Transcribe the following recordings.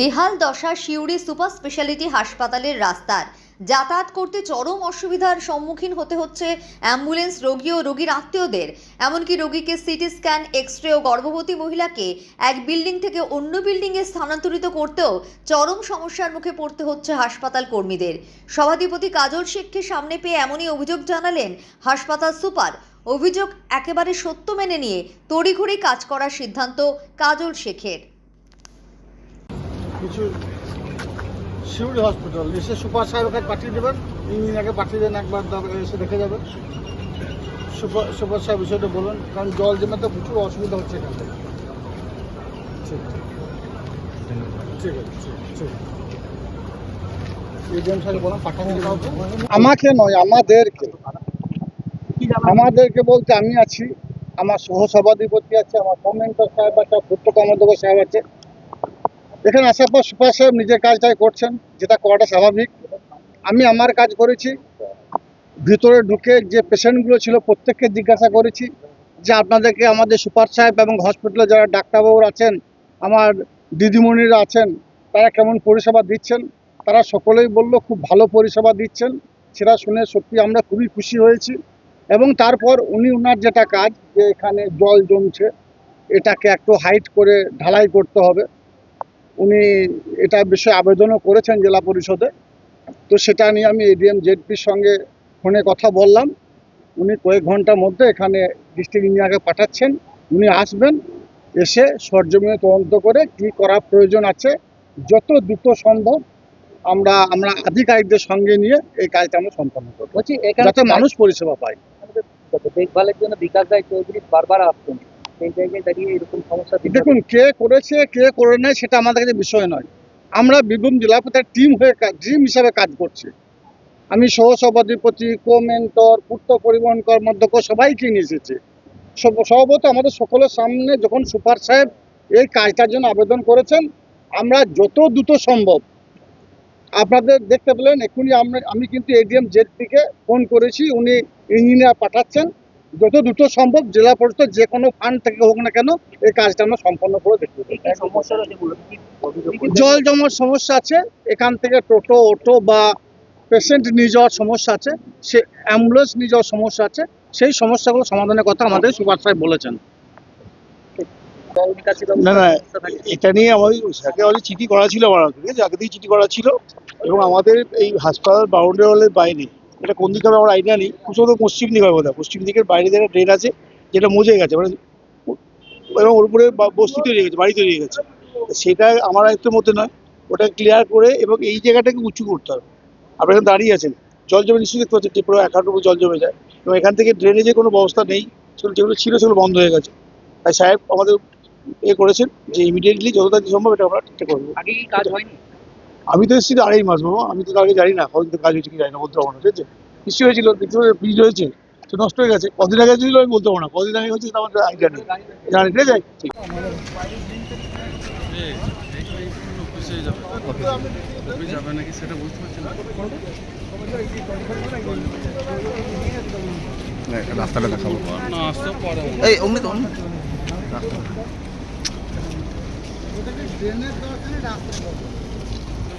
বেহাল দশা Suri super speciality হাসপাতালের রাস্তার। যাতায়াত করতে চরম অসুবিধার সম্মুখীন হতে হচ্ছে অ্যাম্বুলেন্স রোগী ও রোগীর আত্মীয়দের। এমনকি রোগীকে সিটি স্ক্যান এক্স রে ও গর্ভবতী মহিলাকে এক বিল্ডিং থেকে অন্য বিল্ডিংয়ে স্থানান্তরিত করতেও চরম সমস্যার মুখে পড়তে হচ্ছে হাসপাতাল কর্মীদের। সভাধিপতি কাজল শেখকে সামনে পেয়ে এমনই অভিযোগ জানালেন হাসপাতাল সুপার। অভিযোগ একেবারে সত্য মেনে নিয়ে তড়িঘড়ি কাজ করার সিদ্ধান্ত কাজল শেখের। কিছু শিউড়ি হসপিটাল এসে সুপার সাহেবের কাছে পাঠিয়ে দেবেন, ইঞ্জিনিয়ারকে পাঠিয়ে দেন একবার এসে দেখে যাবেন সুপার সুপার সাহেব বিষয়টা বলুন, কারণ জল জমে তো প্রচুর অসুবিধা হচ্ছে এখান থেকে। ঠিক। ঠিক আছে আমাকে নয়, আমাদেরকে। আমাদেরকে বলতে আমি আছি। আমার সহ সভাধিপতি আছে, আমার কমেন্টার সাহেব আছে, ভুট্ট কমলদেব সাহেব আছে। এখানে আসার পর সুপার সাহেব নিজের কাজটাই করছেন, যেটা করাটা স্বাভাবিক। আমি আমার কাজ করেছি, ভিতরে ঢুকে যে পেশেন্টগুলো ছিল প্রত্যেককে জিজ্ঞাসা করেছি যে আপনাদেরকে আমাদের সুপার সাহেব এবং হসপিটালে যারা ডাক্তারবাবুরা আছেন, আমার দিদিমণিরা আছেন, তারা কেমন পরিষেবা দিচ্ছেন? তারা সকলেই বলল, খুব ভালো পরিষেবা দিচ্ছেন। সেটা শুনে সত্যি আমরা খুবই খুশি হয়েছি এবং তারপর উনি ওনার যেটা কাজ, যে এখানে জল জমছে, এটাকে একটু হাইট করে ঢালাই করতে হবে। উনি এটা বিষয়ে আবেদনও করেছেন জেলা পরিষদে। তো সেটা নিয়ে আমি এডিএম জেডপির সঙ্গে ফোনে কথা বললাম। উনি কয়েক ঘণ্টার মধ্যে এখানে ডিস্ট্রিক্ট ইঞ্জিনিয়ারকে পাঠাচ্ছেন। উনি আসবেন এসে সরজমিনে তদন্ত করে কি করা প্রয়োজন আছে যত দ্রুত সম্ভব আমরা আমরা আধিকারিকদের সঙ্গে নিয়ে এই কাজটা আমরা সম্পন্ন করব। যাতে মানুষ পরিষেবা পায়। দেখভালের জন্য বিকাশ রায় চৌধুরী বারবার আসছেন। সেই জায়গায় দাঁড়িয়ে এরকম সমস্যা দেখুন কে করেছে কে করে নেয় সেটা আমাদের কাছে বিষয় নয়। আমরা বীরভূম জেলা টিম হয়ে টিম হিসাবে কাজ করছি। আমি সহসভাধিপতি কো মেন্টর পূর্ত পরিবহন কর্মধ্যক্ষ সবাইকে নিয়ে এসেছি। স্বভাবত আমাদের সকলের সামনে যখন সুপার সাহেব এই কাজটার জন্য আবেদন করেছেন আমরা যত দ্রুত সম্ভব আপনাদের দেখতে পেলেন এক্ষুনি আমরা আমি কিন্তু এডিএম জেড থেকে ফোন করেছি উনি ইঞ্জিনিয়ার পাঠাচ্ছেন। যত দ্রুত সম্ভব জেলা পরিষদ যে কোনো ফান্ড থেকে হোক না কেন এই কাজটা আমরা সম্পন্ন করে দেখতে? জল জমার সমস্যা আছে এখান থেকে টোটো অটো বা পেশেন্ট নিয়ে যাওয়ার সমস্যা আছে সে অ্যাম্বুলেন্স নিয়ে যাওয়ার সমস্যা আছে সেই সমস্যাগুলো সমাধানের কথা আমাদের সুপার সাহেব বলেছেন। না না এটা নিয়ে আমাদের স্যারকে অলরেডি চিঠি করা ছিল আমার ঠিক আছে আগে থেকেই চিঠি করা ছিল এবং আমাদের এই হাসপাতাল বাউন্ডারি হলের বাইরে এটা কোন দিকে হবে আমার আইডিয়া নেই। সম্ভবত পশ্চিম দিকে হবে। পশ্চিম দিকের বাইরে একটা ড্রেন আছে, যেটা মজে গেছে মানে এবং ওর উপরে বস্তি তৈরি হয়ে গেছে, বাড়ি তৈরি হয়ে গেছে। সেটা আমার আয়ত্তের মধ্যে নয়। ওটা ক্লিয়ার করে এবং এই জায়গাটাকে উঁচু করতে হবে। আপনারা এখানে দাঁড়িয়ে আছেন। জল জমে নিশ্চয়ই দেখতে পাচ্ছেন পুরো এক হাঁটুর জল জমে যায়। এবং এখান থেকে ড্রেনেজের কোনো ব্যবস্থা নেই। সেগুলো যেগুলো ছিল সেগুলো বন্ধ হয়ে গেছে। তাই সাহেব আমাদের এ করেছেন যে ইমিডিয়েটলি যত তাড়াতাড়ি সম্ভব এটা আমরা ঠিকঠাক করব আগে কাজ হয়নি? আমি তো এসেছি আড়াই মাস বাবা। আমি তো আগে জানি না কতদিন কাজ হয়েছে কি জানি না বলতে পারব না ঠিক আছে? বৃষ্টি হয়েছিল কিছু বীজ হয়েছে তো নষ্ট হয়ে গেছে। কদিন আগে ছিল আমি বলতে পারব না কদিন আগে হয়েছে আমার আইডিয়া নেই। জানি ঠিক আছে? যাবে নাকি সেটা বুঝতে পারছি না রাস্তাটা। দেখাবো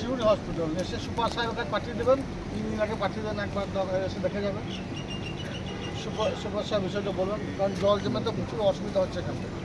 শিউড়ি হসপিটাল এসে সুপার সাহেবকে পাঠিয়ে দেবেন ইঞ্জিনিয়ারকে পাঠিয়ে দেন, একবার এসে দেখে যাবেন। সুপার সুপার সাহেব বিষয়টা বলবেন কারণ জল জমে তো প্রচুর অসুবিধা হচ্ছে এখান থেকে।